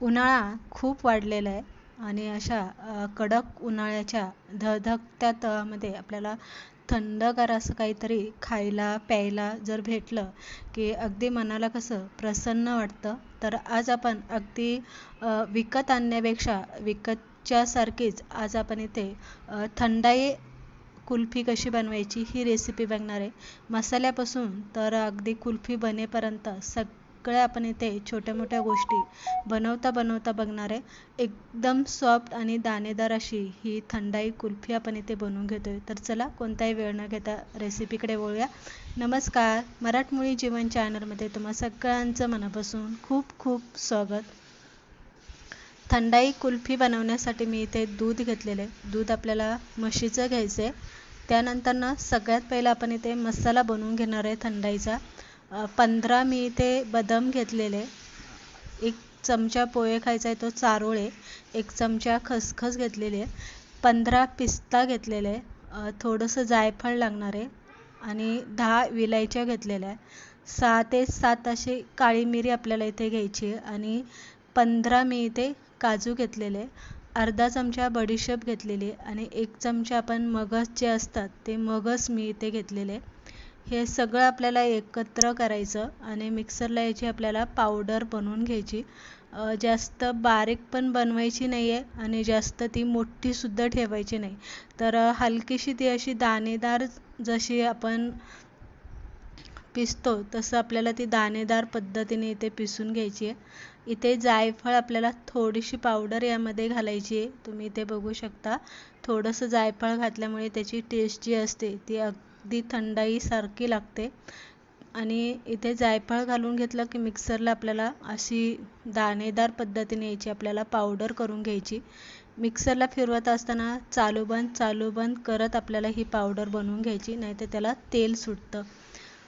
उन्हाळा खूप वाढलेला आहे आणि अशा कडक उन्हाळ्याच्या धगधगत्या तळामध्ये आपल्याला थंडगार असं काहीतरी खायला प्यायला जर भेटलं की अगदी मनाला कसं प्रसन्न वाटतं तर आज आपण अगदी विकत आणण्यापेक्षा विकतच्यासारखीच आज आपण इथे थंडाई कुल्फी कशी बनवायची ही रेसिपी बघणार आहे. मसाल्यापासून तर अगदी कुल्फी बनेपर्यंत सग सगळ्या आपण इथे छोट्या मोठ्या गोष्टी बनवता बनवता बघणार आहे एकदम सॉफ्ट आणि दाणेदार अशी ही थंडाई कुल्फी आपण इथे बनवून घेतोय. तर चला कोणताही वेळ न घेता रेसिपीकडे वळूया. नमस्कार मराठमोळी जीवन चॅनलमध्ये तुम्हा सगळ्यांचं मनापासून खूप खूप स्वागत. थंडाई कुल्फी बनवण्यासाठी मी इथे दूध घेतलेलं. आहे दूध आपल्याला म्हशीचं घ्यायचं आहे त्यानंतरनं सगळ्यात पहिलं आपण इथे मसाला बनवून घेणार आहे थंडाईचा. पंधरा मी इथे बदाम घेतलेले. एक चमचा पोहे खायचा आहे तो चारोळे एक चमचा खसखस घेतलेली आहे. पंधरा पिस्ता घेतलेले आहे. थोडंसं जायफळ लागणार आहे आणि दहा विलायच्या घेतलेल्या आहे. सहा ते सात अशी काळी मिरी आपल्याला इथे घ्यायची आहे आणि पंधरा मी इथे काजू घेतलेले अर्धा चमचा बडीशेप घेतलेली आणि एक चमचा आपण मगज जे असतात ते मगज मी इथे घेतलेले हे सगळं आपल्याला एकत्र करायचं आणि मिक्सरला याची आपल्याला पावडर बनवून घ्यायची. जास्त बारीक पण बनवायची नाही आहे आणि जास्त ती मोठीसुद्धा ठेवायची नाही. तर हलकीशी ती अशी दाणेदार जशी आपण पिसतो तसं आपल्याला ती दाणेदार पद्धतीने इथे पिसून घ्यायची आहे. इथे जायफळ आपल्याला थोडीशी पावडर यामध्ये घालायची आहे. तुम्ही इथे बघू शकता. थोडंसं जायफळ घातल्यामुळे त्याची टेस्ट जी असते ती अगदी थंडाईसारखी लागते. आणि इथे जायफळ घालून घेतलं की मिक्सरला आपल्याला अशी दाणेदार पद्धतीने यायची आपल्याला पावडर करून घ्यायची. मिक्सरला फिरवत असताना चालू बंद चालू बंद करत आपल्याला ही पावडर बनवून घ्यायची नाहीतर त्याला तेल सुटतं.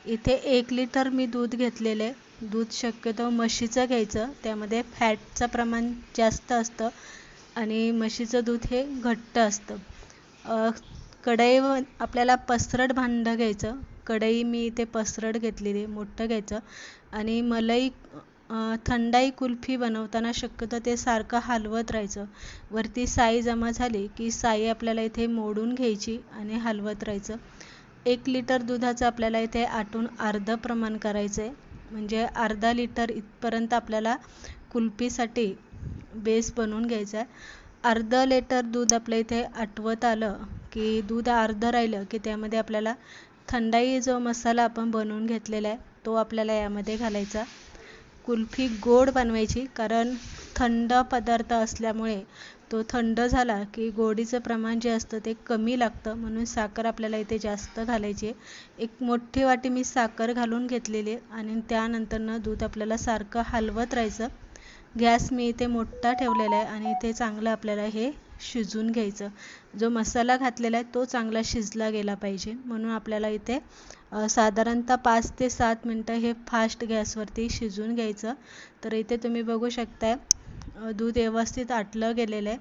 इथे एक लिटर मी दूध घेतलेले. दूध शक्यतो म्हशीचं घ्यायचं. त्यामध्ये फॅटचं प्रमाण जास्त असतं आणि म्हशीचं दूध हे घट्ट असतं. कढई आपल्याला पसरट भांडं घ्यायचं. कढई मी इथे पसरट घेतलेली मोठं घ्यायचं. आणि मलई थंडाई कुल्फी बनवताना शक्यतो ते सारखं हलवत राहायचं. वरती साई जमा झाली की साई आपल्याला इथे मोडून घ्यायची आणि हलवत राहायचं. एक लिटर दुधाचं आपल्याला इथे आटून अर्धं प्रमाण करायचं आहे म्हणजे अर्धा लिटर इथपर्यंत आपल्याला कुल्फीसाठी बेस बनवून घ्यायचा आहे अर्धं लिटर दूध आपल्या इथे आटवत आलं की दूध अर्धं राहिलं की त्यामध्ये आपल्याला थंडाई जो मसाला आपण बनवून घेतलेला आहे तो आपल्याला यामध्ये घालायचा. कुल्फी गोड बनवायची कारण थंड पदार्थ असल्यामुळे तो थंड झाला की गोडीचं प्रमाण जे असतं ते कमी लागतं म्हणून साखर आपल्याला इथे जास्त घालायची आहे. एक मोठी वाटी मी साखर घालून घेतलेली आहे आणि त्यानंतरनं दूध आपल्याला सारखं हलवत राहायचं. गॅस मी इथे मोठा ठेवलेला आहे आणि इथे चांगलं आपल्याला हे शिजून घ्यायचं. जो मसाला घातलेला आहे तो चांगला शिजला गेला पाहिजे. म्हणून आपल्याला इथे साधारणतः पाच ते सात मिनटं हे फास्ट गॅसवरती शिजून घ्यायचं. तर इथे तुम्ही बघू शकताय दूध व्यवस्थित आटलं गेलेलं आहे.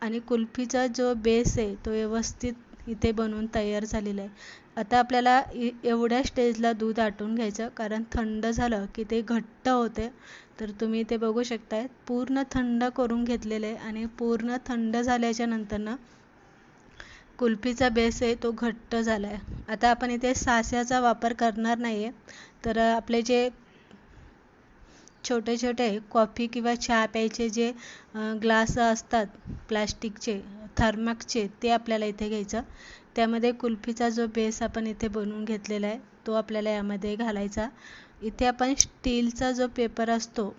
आणि कुल्फीचा जो बेस आहे तो व्यवस्थित इथे बनवून तयार झालेलं आहे. आता आपल्याला एवढ्या स्टेजला दूध आटून घ्यायचं कारण थंड झालं की ते घट्ट होते. तर तुम्ही इथे बघू शकताय पूर्ण थंड करून घेतलेलं आहे आणि पूर्ण थंड झाल्याच्या नंतरनं कुल्फीचा बेस आहे तो घट्ट झाला आहे आता आपण इथे सास्याचा वापर करणार नाही आहे तर आपले जे छोटे छोटे कॉफी किंवा चहा प्यायचे जे ग्लास असतात प्लास्टिकचे थर्मकचे ते आपल्याला इथे घ्यायचं. त्यामध्ये कुल्फीचा जो बेस आपण इथे बनवून घेतलेला आहे तो आपल्याला यामध्ये घालायचा. इथे आपण स्टीलचा जो पेपर असतो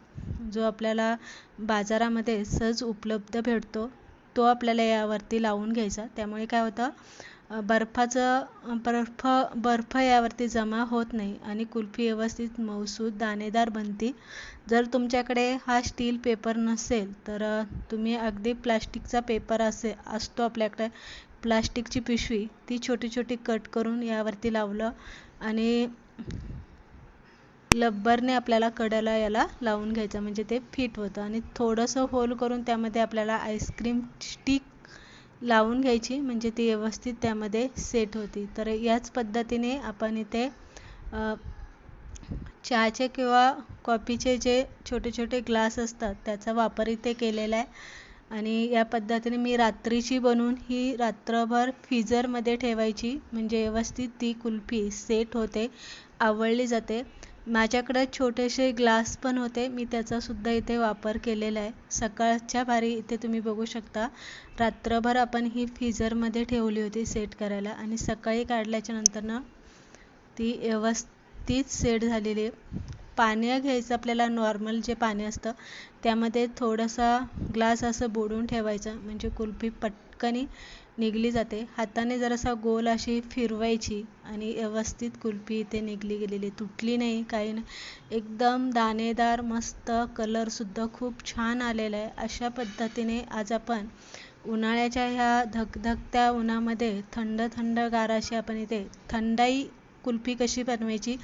जो आपल्याला बाजारामध्ये सहज उपलब्ध भेटतो तो आपल्याला यावरती लावून घ्यायचा. त्यामुळे काय होतं बर्फाचं बर्फ बर्फ यावरती जमा होत नाही आणि कुल्फी व्यवस्थित मऊसूद दाणेदार बनते. जर तुमच्याकडे हा स्टील पेपर नसेल तर तुम्ही अगदी प्लास्टिकचा पेपर असे असतो आपल्याकडे प्लास्टिकची पिशवी. ती छोटी छोटी कट करून यावरती लावलं आणि लब्बरने आपल्याला कड्याला याला लावून घ्यायचं. म्हणजे ते फिट होतं आणि थोडंसं होल करून त्यामध्ये आपल्याला आईस्क्रीम स्टिक लावून घ्यायची म्हणजे ती व्यवस्थित त्यामध्ये सेट होती. तर याच पद्धतीने आपण इथे चहाचे किंवा कॉफीचे जे छोटे छोटे ग्लास असतात त्याचा वापर इथे केलेला आहे. आणि या पद्धतीने मी रात्रीची बनवून ही रात्रभर फ्रीजरमध्ये ठेवायची म्हणजे व्यवस्थित ती कुल्फी सेट होते आवळली जाते. माझ्याकडे छोटेसे ग्लास पण होते. मी त्याचासुद्धा इथे वापर केलेला आहे. सकाळच्या भारी इथे तुम्ही बघू शकता. रात्रभर आपण ही फ्रीजरमध्ये ठेवली होती सेट करायला आणि सकाळी काढल्याच्या नंतरनं ती व्यवस्थित सेट झालेली आहे. पाणी घ्यायचं आपल्याला नॉर्मल जे पाणी असतं त्यामध्ये थोडासा ग्लास असं बुडवून ठेवायचं. म्हणजे कुल्फी पटकनी निघली जाते. हाताने जरासा गोल अशी फिरवायची आणि व्यवस्थित कुल्फी इथे निघली गेलेली. तुटली नाही काही नाही. एकदम दाणेदार मस्त कलरसुद्धा खूप छान आलेला आहे. अशा पद्धतीने आज आपण उन्हाळ्याच्या ह्या धकधकत्या उन्हामध्ये थंड थंड गार अशी आपण इथे थंडाई कुल्फी कशी बनवायची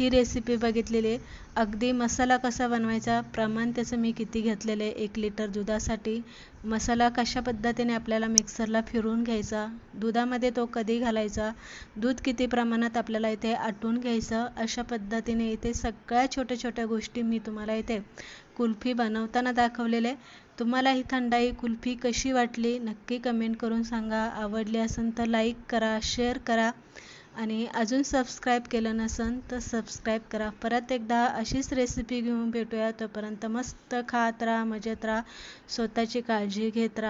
ही रेसिपी बघितलेली आहे. अगदी मसाला कसा बनवायचा प्रमाण त्याचं मी किती घेतलेलं आहे एक लिटर दुधासाठी. मसाला कशा पद्धतीने आपल्याला मिक्सरला फिरवून घ्यायचा दुधामध्ये तो कधी घालायचा दूध किती प्रमाणात आपल्याला इथे आटून घ्यायचं अशा पद्धतीने इथे सगळ्या छोट्या छोट्या गोष्टी मी तुम्हाला इथे कुल्फी बनवताना दाखवलेले. तुम्हाला ही थंडाई कुल्फी कशी वाटली नक्की कमेंट करून सांगा. आवडली असेल तर लाईक करा शेअर करा. आणि अजून सबस्क्राईब केलं नसेल तर सबस्क्राईब करा. परत एकदा अशीच रेसिपी घेऊन भेटूया. तोपर्यंत मस्त खात राहा मजेत राहा. स्वतःची काळजी घेत राहा.